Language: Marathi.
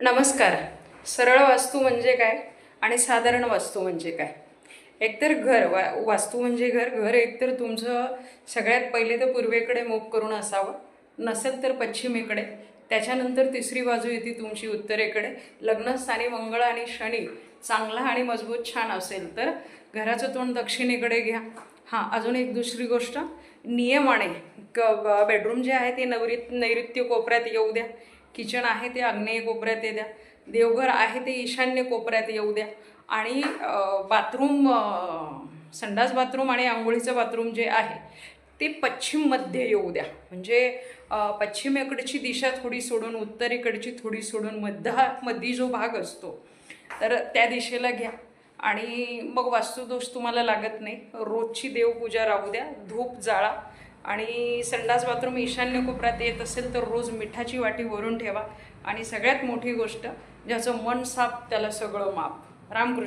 नमस्कार. सरळ वास्तू म्हणजे काय आणि साधारण वास्तू म्हणजे काय? एकतर घर वा वास्तू म्हणजे घर घर एकतर तुमचं सगळ्यात पहिले तर पूर्वेकडे मूग करून असावं नसेल तर पश्चिमेकडे. त्याच्यानंतर तिसरी बाजू येते तुमची उत्तरेकडे. लग्नस्थानी मंगळ आणि शनी चांगला आणि मजबूत छान असेल तर घराचं तोंड दक्षिणेकडे घ्या. हां अजून एक दुसरी गोष्ट. नियमाने क बेडरूम जे आहे ते नवरी नैऋत्य कोपऱ्यात येऊ द्या. किचन आहे ते आग्नेय कोपऱ्यात येऊ द्या. देवघर आहे ते ईशान्य कोपऱ्यात येऊ द्या. आणि बाथरूम संडास बाथरूम आणि आंघोळीचं बाथरूम जे आहे ते पश्चिममध्ये येऊ द्या. म्हणजे पश्चिमेकडची दिशा थोडी सोडून उत्तरेकडची थोडी सोडून मध्या मधी जो भाग असतो तर त्या दिशेला घ्या. आणि मग वास्तुदोष तुम्हाला लागत नाही. रोजची देवपूजा राहू द्या. धूप जाळा आणि संडास बाथरूम ईशान्य कोपऱ्यात येत असेल तर रोज मिठाची वाटी वरून ठेवा. आणि सगळ्यात मोठी गोष्ट ज्याचं मन साफ त्याला सगळं माप. रामकृष्ण.